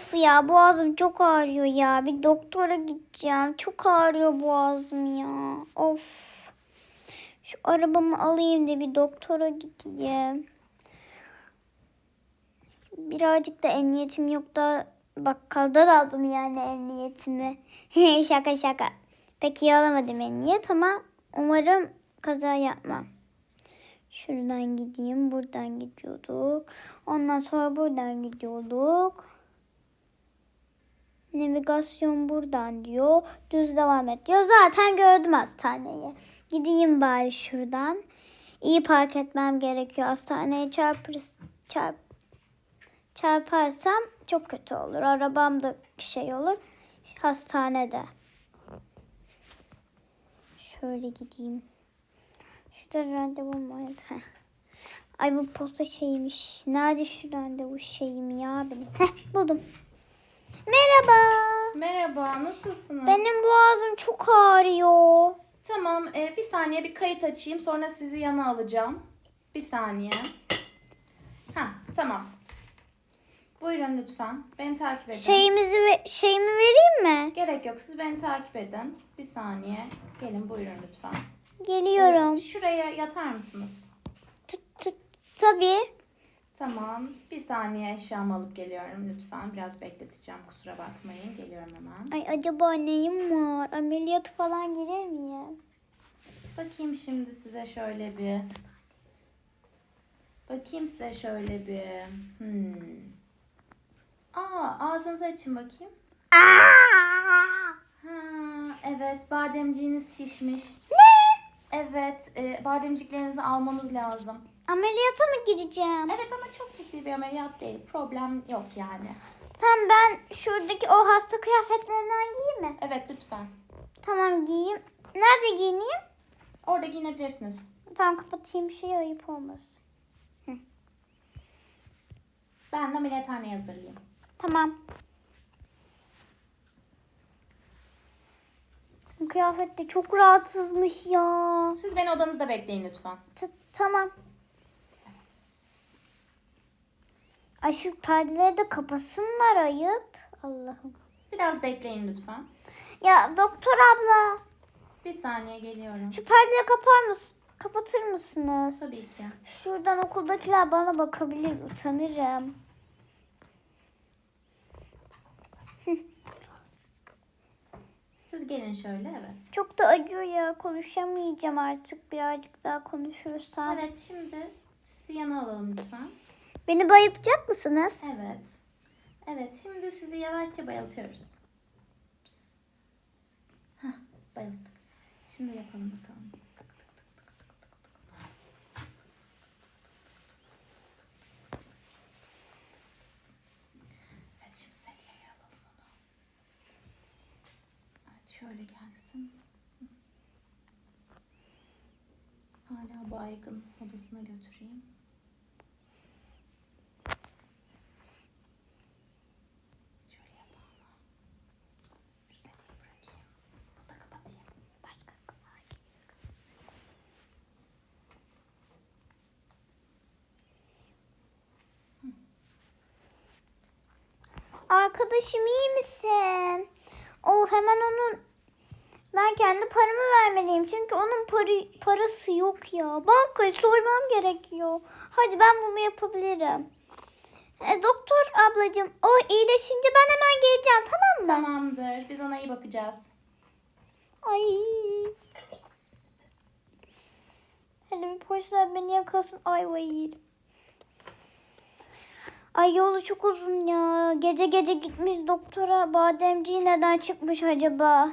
Of ya boğazım çok ağrıyor ya. Bir doktora gideceğim. Çok ağrıyor boğazım ya. Of. Şu arabamı alayım da bir doktora gideyim. Birazcık da emniyetim yok da bakkaldan aldım yani emniyetimi. şaka şaka. Pek iyi alamadım emniyet ama umarım kaza yapmam. Şuradan gideyim. Buradan gidiyorduk. Ondan sonra buradan gidiyorduk. Navigasyon buradan diyor. Düz devam et diyor. Zaten gördüm hastaneyi. Gideyim bari şuradan. İyi park etmem gerekiyor. Hastaneye çarpır, çarp, çarparsam çok kötü olur. Arabam da şey olur. Hastanede. Şöyle gideyim. Şurada randevum vardı. Heh. Ay bu posta şeymiş. Nerede şu randevu şeyim ya benim? Heh, buldum. Merhaba. Merhaba, nasılsınız? Benim boğazım çok ağrıyor. Tamam, e, bir saniye bir kayıt açayım. Sonra sizi yana alacağım. Bir saniye. Ha, tamam. Buyurun lütfen. Beni takip edin. Şeyimizi ve şeyimi vereyim mi? Gerek yok, siz beni takip edin. Bir saniye. Gelin buyurun lütfen. Geliyorum. Şuraya yatar mısınız? Tut tut tabii. Tamam. Bir saniye eşyamı alıp geliyorum lütfen. Biraz bekleteceğim. Kusura bakmayın. Geliyorum hemen. Ay acaba neyim var? Ameliyat falan girer miyim? Bakayım şimdi size şöyle bir. Bakayım size şöyle bir. Hmm. Aa, ağzınızı açın bakayım. Ha, evet, bademciğiniz şişmiş. Ne? Evet, e, bademciklerinizi almamız lazım. Ameliyata mı gireceğim? Evet ama çok ciddi bir ameliyat değil. Problem yok yani. Tamam ben şuradaki o hasta kıyafetlerinden giyeyim mi? Evet, lütfen. Tamam giyeyim. Nerede giyineyim? Orada giyinebilirsiniz. Tamam kapatayım şey ayıp olmasın. Ben de ameliyathaneye hazırlayayım. Tamam. Kıyafet de çok rahatsızmış ya. Siz beni odanızda bekleyin lütfen. T- tamam. Ay şu perdeleri de kapasınlar ayıp. Allah'ım. Biraz bekleyin lütfen. Ya doktor abla Bir saniye geliyorum. şu perdeleri kapar mısın? Kapatır mısınız? Tabii ki. Şuradan okuldakiler bana bakabilir utanırım. Siz gelin şöyle, evet. Çok da acıyor ya konuşamayacağım artık birazcık daha konuşursam. Evet şimdi sizi yana alalım lütfen. Beni bayıltacak mısınız? Evet. Evet şimdi sizi yavaşça bayıltıyoruz. Hah bayılttık. Şimdi yapalım bakalım. Evet şimdi sedyeye alalım onu. Evet şöyle gelsin. Hala baygın odasına götüreyim. Şöyle yatağıma. Şu sediye bırakayım. Bunu da kapatayım. Başka kolay. Arkadaşım iyi misin? O hemen onun ben kendi paramı vermeliyim. Çünkü onun parı, parası yok ya. Bankayı soymam gerekiyor. Hadi ben bunu yapabilirim. E, doktor ablacığım o iyileşince ben hemen geleceğim tamam mı? Tamamdır. Biz ona iyi bakacağız. Ay. Hele bir polisler beni yakasın ayvayı yerim. Ay yolu çok uzun ya. Gece gece gitmiş doktora. Bademciği neden çıkmış acaba?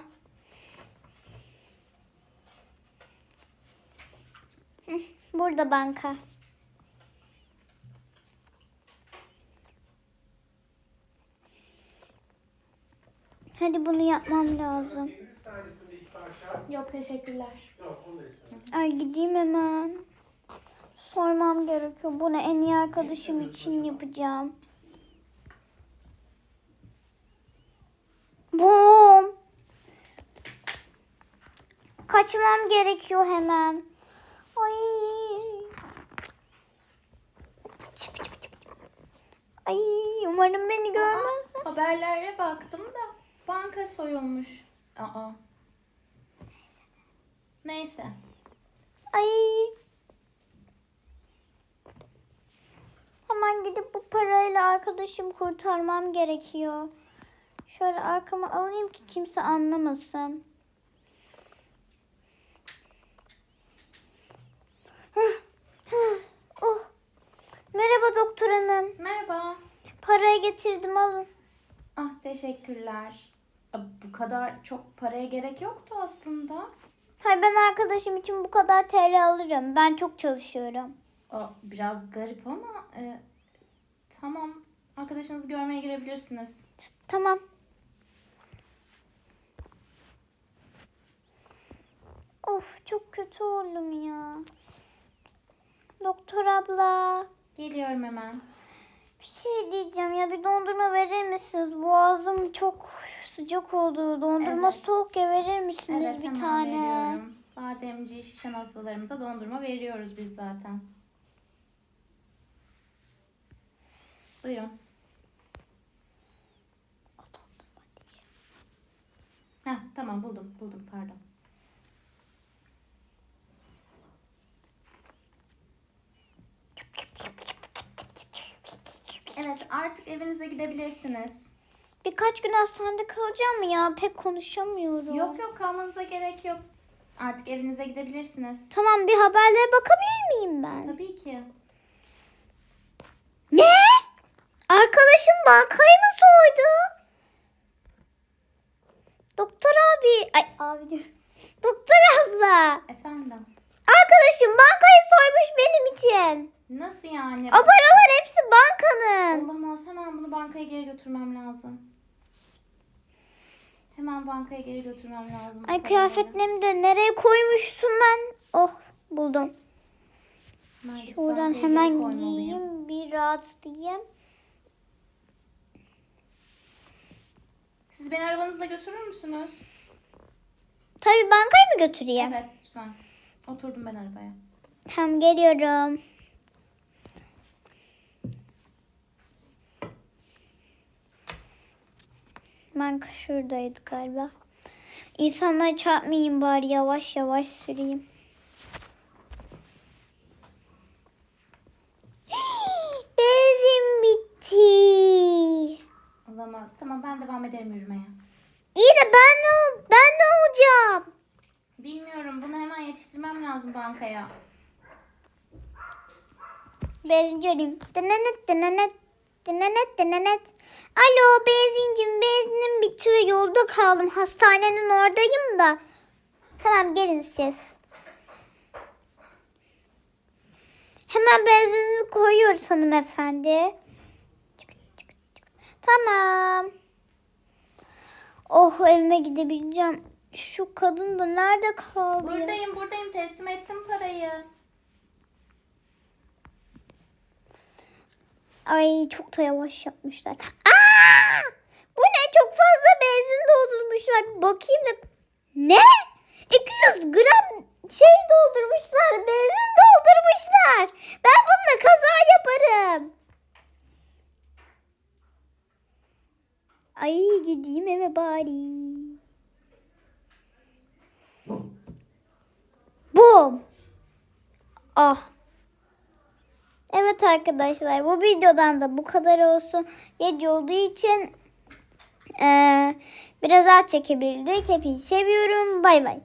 Hı, Burada banka. Hadi bunu yapmam lazım. Yok teşekkürler. Ay gideyim hemen. Sormam gerekiyor. Bunu en iyi arkadaşım için yapacağım. Bum. Kaçmam gerekiyor hemen. Ay. Çıp çıp çıp çıp. Ay. Umarım beni görmez. Aa, haberlere baktım da banka soyulmuş. Aa. Neyse. Ay. Hemen gidip bu parayla arkadaşım kurtarmam gerekiyor. Şöyle arkama alayım ki kimse anlamasın. oh. Merhaba doktor hanım. Merhaba. Parayı getirdim alın. Ah teşekkürler. Bu kadar çok paraya gerek yoktu aslında. Hayır ben arkadaşım için bu kadar TL alırım. Ben çok çalışıyorum. Aa, biraz garip ama e, tamam. Arkadaşınızı görmeye girebilirsiniz. Tamam. Of çok kötü oldum ya. Doktor abla Geliyorum hemen. bir şey diyeceğim ya bir dondurma verir misiniz? Boğazım çok sıcak oldu. Dondurma Evet. soğuk ya verir misiniz Evet bir hemen tane? veriyorum. Bademci şişen hastalarımıza dondurma veriyoruz biz zaten. Buyurun. Heh, tamam buldum buldum pardon. Evet artık evinize gidebilirsiniz. Birkaç gün hastanede kalacağım ya? Pek konuşamıyorum. Yok yok kalmanıza gerek yok. Artık evinize gidebilirsiniz. Tamam bir haberlere bakabilir miyim ben? Tabii ki. Ne? Arkadaşım bankayı mı soydu? Doktor abi. Ay abi. Doktor abla. Efendim. Arkadaşım bankayı soymuş benim için. Nasıl yani? O paralar hepsi bankanın. Olamaz. Hemen bunu bankaya geri götürmem lazım. Hemen bankaya geri götürmem lazım. Ay kıyafetlerimi de nereye koymuştum ben? Oh buldum. Bankaya geri hemen koymalıyım. giyeyim bir rahatlayayım. Siz beni arabanızla götürür müsünüz? Tabii bankayı mı götüreyim? Evet lütfen. Oturdum ben arabaya. Tamam geliyorum. Banka şuradaydı galiba. İnsanlara çarpmayayım bari yavaş yavaş süreyim. Benzin bitti. Olamaz. Tamam ben devam ederim yürümeye. İyi de ben ne, ben ne olacağım? Bilmiyorum. Bunu hemen yetiştirmem lazım bankaya. Arayayım. Dınanet dınanet. Dınanet dınanet. Alo benzincim benzinim bitiyor yolda kaldım. Hastanenin oradayım da. Tamam gelin siz. Hemen benzinini koyuyoruz hanımefendi. Tamam. Oh evime gidebileceğim. Şu kadın da nerede kaldı? Buradayım buradayım. Teslim ettim parayı. Ay çok da yavaş yapmışlar. Aa! Bu ne? Çok fazla benzin doldurmuşlar. Bir bakayım da. Ne? 200 gram şey doldurmuşlar. Benzin doldurmuşlar. Ben bununla kaza yaparım. Ay gideyim eve bari. Bum. Ah. Evet arkadaşlar bu videodan da bu kadar olsun. Gece olduğu için eee, biraz az çekebildik. Hepinizi seviyorum. Bay bay.